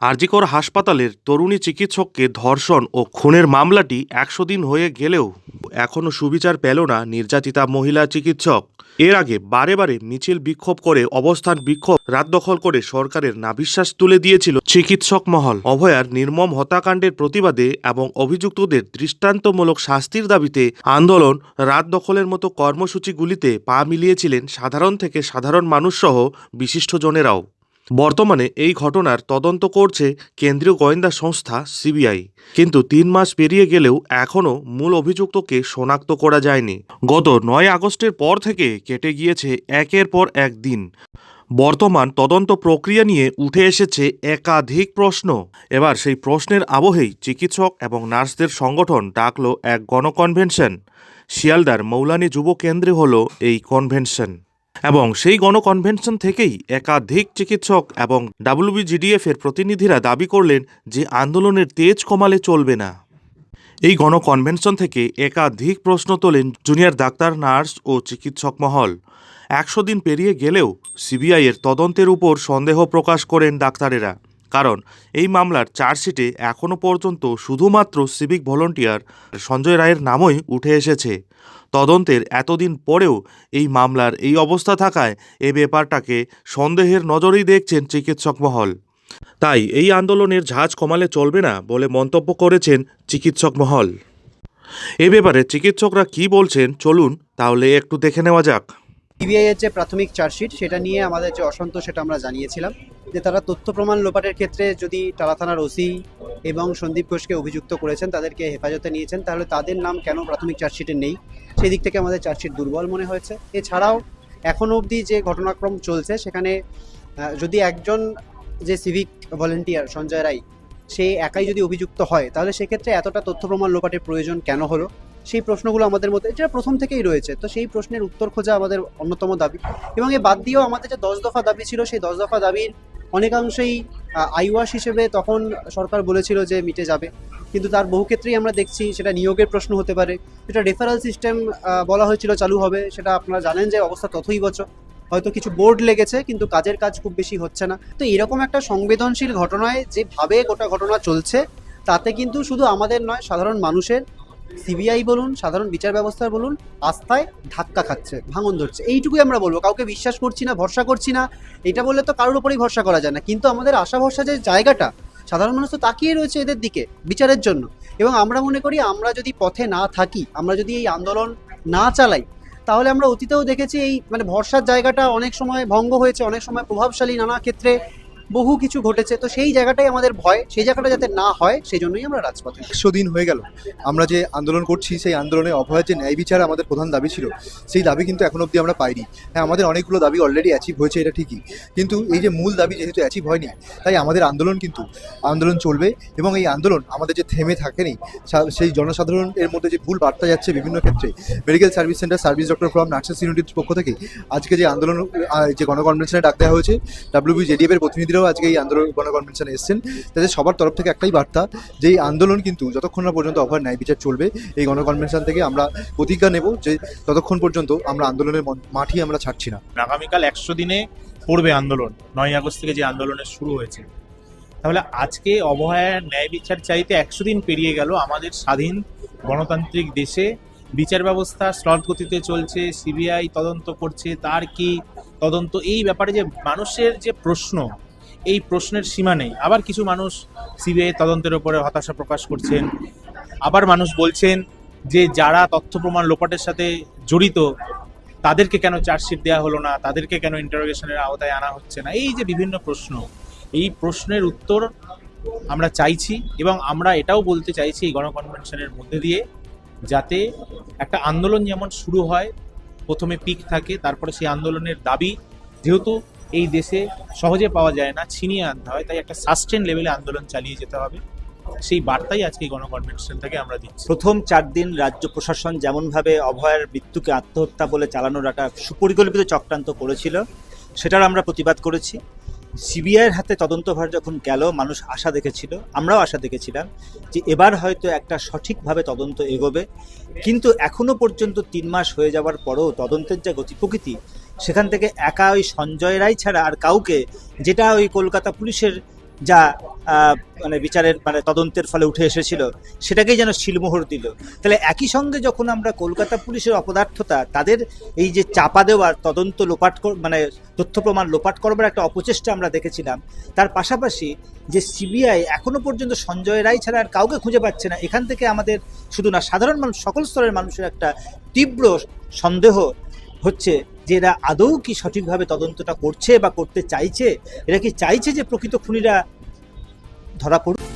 আরজিকর হাসপাতালের তরুণী চিকিৎসককে ধর্ষণ ও খুনের মামলাটি একশো দিন হয়ে গেলেও এখনও সুবিচার পেল না নির্যাতিতা মহিলা চিকিৎসক। এর আগে বারে বারে মিছিল বিক্ষোভ করে অবস্থান বিক্ষোভ রাত দখল করে সরকারের নাভিশ্বাস তুলে দিয়েছিল চিকিৎসক মহল। অভয়ার নির্মম হত্যাকাণ্ডের প্রতিবাদে এবং অভিযুক্তদের দৃষ্টান্তমূলক শাস্তির দাবিতে আন্দোলন রাত দখলের মতো কর্মসূচিগুলিতে পা মিলিয়েছিলেন সাধারণ থেকে সাধারণ মানুষসহ বিশিষ্টজনেরাও। বর্তমানে এই ঘটনার তদন্ত করছে কেন্দ্রীয় গোয়েন্দা সংস্থা সিবিআই। কিন্তু তিন মাস পেরিয়ে গেলেও এখনও মূল অভিযুক্তকে শনাক্ত করা যায়নি। গত নয় আগস্টের পর থেকে কেটে গিয়েছে একের পর এক দিন। বর্তমান তদন্ত প্রক্রিয়া নিয়ে উঠে এসেছে একাধিক প্রশ্ন। এবার সেই প্রশ্নের আবহেই চিকিৎসক এবং নার্সদের সংগঠন ডাকল এক গণকনভেনশন। শিয়ালদার মৌলানি যুব কেন্দ্রে হলো এই কনভেনশন। এবং সেই গণকনভেনশন থেকেই একাধিক চিকিৎসক এবং ডাব্লিউবিজিডিএফ এর প্রতিনিধিরা দাবি করলেন যে আন্দোলনের তেজ কমালে চলবে না। এই গণকনভেনশন থেকে একাধিক প্রশ্ন তোলেন জুনিয়র ডাক্তার, নার্স ও চিকিৎসক মহল। একশো দিন পেরিয়ে গেলেও সিবিআইয়ের তদন্তের উপর সন্দেহ প্রকাশ করেন ডাক্তারেরা, কারণ এই মামলার চার্জশিটে এখনও পর্যন্ত শুধুমাত্র সিভিক ভলন্টিয়ার সঞ্জয় রায়ের নামই উঠে এসেছে। তদন্তের এতদিন পরেও এই মামলার এই অবস্থা থাকায় এ ব্যাপারটাকে সন্দেহের নজরেই দেখছেন চিকিৎসক মহল। তাই এই আন্দোলনের ঝাঁজ কমালে চলবে না বলে মন্তব্য করেছেন চিকিৎসক মহল। এ ব্যাপারে চিকিৎসকরা কি বলছেন চলুন তাহলে একটু দেখে নেওয়া যাক। সিবিআই এর যে প্রাথমিক চার্জশিট সেটা নিয়ে আমাদের যে অসন্তোষ সেটা আমরা জানিয়েছিলাম, যে তারা তথ্য প্রমাণ লোপাটের ক্ষেত্রে যদি টালা থানার ওসি এবং সন্দীপ ঘোষকে অভিযুক্ত করেছেন, তাদেরকে হেফাজতে নিয়েছেন। তাহলে তাদের নাম কেন প্রাথমিক চার্জশিটে নেই? সেই দিক থেকে আমাদের চার্জশিট দুর্বল মনে হয়েছে। এছাড়াও এখনও অবধি যে ঘটনাক্রম চলছে, সেখানে যদি একজন যে সিভিক ভলেন্টিয়ার সঞ্জয় রায়, সে একাই যদি অভিযুক্ত হয়, তাহলে সেক্ষেত্রে এতটা তথ্য প্রমাণ লোপাটের প্রয়োজন কেন হলো? সেই প্রশ্নগুলো আমাদের মধ্যে যেটা প্রথম থেকেই রয়েছে। তো সেই প্রশ্নের উত্তর খোঁজা আমাদের অন্যতম দাবি। এবং এ বাদ দিয়েও আমাদের যে দশ দফা দাবি ছিল, সেই দশ দফা দাবির অনেকাংশেই আইওয়াস হিসেবে তখন সরকার বলেছিল যে মিটে যাবে। কিন্তু তার বহু ক্ষেত্রেই আমরা দেখছি সেটা নিয়োগের প্রশ্ন হতে পারে। যেটা রেফারেল সিস্টেম বলা হয়েছিল চালু হবে, সেটা আপনারা জানেন যে অবস্থা ততই বছর হয়তো কিছু বোর্ড লেগেছে, কিন্তু কাজের কাজ খুব বেশি হচ্ছে না। তো এরকম একটা সংবেদনশীল ঘটনায় যেভাবে গোটা ঘটনা চলছে, তাতে কিন্তু শুধু আমাদের নয়, সাধারণ মানুষের সিবিআই বলুন, সাধারণ বিচার ব্যবস্থার বলুন, আস্থায় ধাক্কা খাচ্ছে, ভাঙন ধরছে। এইটুকুই আমরা বলব, কাউকে বিশ্বাস করছি না, ভরসা করছি না, এটা বললে তো কারোর উপরেই ভরসা করা যায় না। কিন্তু আমাদের আশা ভরসা যে জায়গাটা, সাধারণ মানুষ তো তাকিয়ে রয়েছে এদের দিকে, বিচারের জন্য। এবং আমরা মনে করি, আমরা যদি পথে না থাকি, আমরা যদি এই আন্দোলন না চালাই, তাহলে আমরা অতীতেও দেখেছি এই মানে ভরসার জায়গাটা অনেক সময় ভঙ্গ হয়েছে, অনেক সময় প্রভাবশালী নানা ক্ষেত্রে বহু কিছু ঘটেছে, তো সেই জায়গাটাই আমাদের ভয়। সেই জায়গাটা যাতে না হয় সেই জন্যই আমরা রাজপথে একশো দিন হয়ে গেল। আমরা যে আন্দোলন করছি, সেই আন্দোলনে অভয়ের যে ন্যায় বিচার আমাদের প্রধান দাবি ছিল, সেই দাবি কিন্তু এখন অবধি আমরা পাইনি। হ্যাঁ আমাদের অনেকগুলো দাবি অলরেডি অ্যাচিভ হয়েছে, এটা ঠিকই। কিন্তু এই যে মূল দাবি যেহেতু অ্যাচিভ হয়নি, তাই আমাদের আন্দোলন কিন্তু, আন্দোলন চলবে এবং এই আন্দোলন আমাদের যে থেমে থাকেনি সেই জনসাধারণের মধ্যে যে ভুল বার্তা যাচ্ছে বিভিন্ন ক্ষেত্রে medical service centre service doctor from nurses ইউনিটির পক্ষ থেকে, আজকে যে আন্দোলন যে গণকনভেনশনে ডাক দেওয়া হয়েছে ডাব্লিউবি জেডিএফ এর প্রতিনিধিরাও আজকে এই আন্দোলন গণকনভেনশনে এসেছেন। তাদের সবার তরফ থেকে একটাই বার্তা, যে এই আন্দোলন কিন্তু যতক্ষণ না পর্যন্ত অভয় ন্যায় বিচার চলবে, এই গণকনভেনশন থেকে আমরা প্রতিজ্ঞা নেব যে ততক্ষণ পর্যন্ত আমরা আন্দোলনের মন- মাঠই আমরা ছাড়ছি না। আগামীকাল একশো দিনে পড়বে আন্দোলন নয় আগস্ট থেকে যে আন্দোলনের শুরু হয়েছে। তাহলে আজকে অবহেলার ন্যায় বিচার চাইতে একশো দিন পেরিয়ে গেল আমাদের স্বাধীন গণতান্ত্রিক দেশে। বিচার ব্যবস্থা স্লট গতিতে চলছে, সিবিআই তদন্ত করছে, তার কি তদন্ত? এই ব্যাপারে যে মানুষের যে প্রশ্ন এই প্রশ্নের সীমা নেই। আবার কিছু মানুষ সিবিআই তদন্তের উপরে হতাশা প্রকাশ করছেন। আবার মানুষ বলছেন যে যারা তথ্য প্রমাণ লোপাটের সাথে জড়িত, তাদেরকে কেন চার্জশিট দেওয়া হলো না? তাদেরকে কেন ইন্টারোগেশনের আওতায় আনা হচ্ছে না? এই যে বিভিন্ন প্রশ্ন, এই প্রশ্নের উত্তর আমরা চাইছি এবং আমরা এটাও বলতে চাইছি এই গণকনভেনশনের মধ্যে দিয়ে যাতে একটা আন্দোলন যেমন শুরু হয়, প্রথমে পিক থাকে, তারপরে সেই আন্দোলনের দাবি, যেহেতু এই দেশে সহজে পাওয়া যায় না, ছিনিয়ে আনতে হয়, তাই একটা সাস্টেন লেভেলে আন্দোলন চালিয়ে যেতে হবে। সেই বার্তাই আজকে গণকনভেনশন থেকে আমরা দিচ্ছি। প্রথম চার দিন রাজ্য প্রশাসন যেমনভাবে অভয়ের মৃত্যুকে আত্মহত্যা বলে চালানোর একটা সুপরিকল্পিত চক্রান্ত করেছিল, সেটার আমরা প্রতিবাদ করেছি। সিবিআইয়ের হাতে তদন্তভার যখন গেল, মানুষ আশা দেখেছিল, আমরাও আশা দেখেছিলাম যে এবার হয়তো একটা সঠিকভাবে তদন্ত এগোবে। কিন্তু এখনও পর্যন্ত তিন মাস হয়ে যাওয়ার পরও তদন্তের যা গতি প্রকৃতি সেখান থেকে একা ওই সঞ্জয় রায় ছাড়া আর কাউকে, যেটা ওই কলকাতা পুলিশের যা মানে বিচারের মানে তদন্তের ফলে উঠে এসেছিল, সেটাকেই যেন শিলমোহর দিল। তাহলে একই সঙ্গে যখন আমরা কলকাতা পুলিশের অপদার্থতা, তাদের এই যে চাপা দেওয়ার, তদন্ত লোপাট মানে তথ্য প্রমাণ লোপাট করবার একটা অপচেষ্টা আমরা দেখেছিলাম, তার পাশাপাশি যে সিবিআই এখনও পর্যন্ত সঞ্জয় রায় ছাড়া আর কাউকে খুঁজে পাচ্ছে না, এখান থেকে আমাদের শুধু না, সাধারণ মানুষ, সকল স্তরের মানুষের একটা তীব্র সন্দেহ হচ্ছে। যে এরা আদৌ কি সঠিকভাবে তদন্তটা করছে বা করতে চাইছে, এরা কি চাইছে যে প্রকৃত খুনিরা ধরা পড়ুক?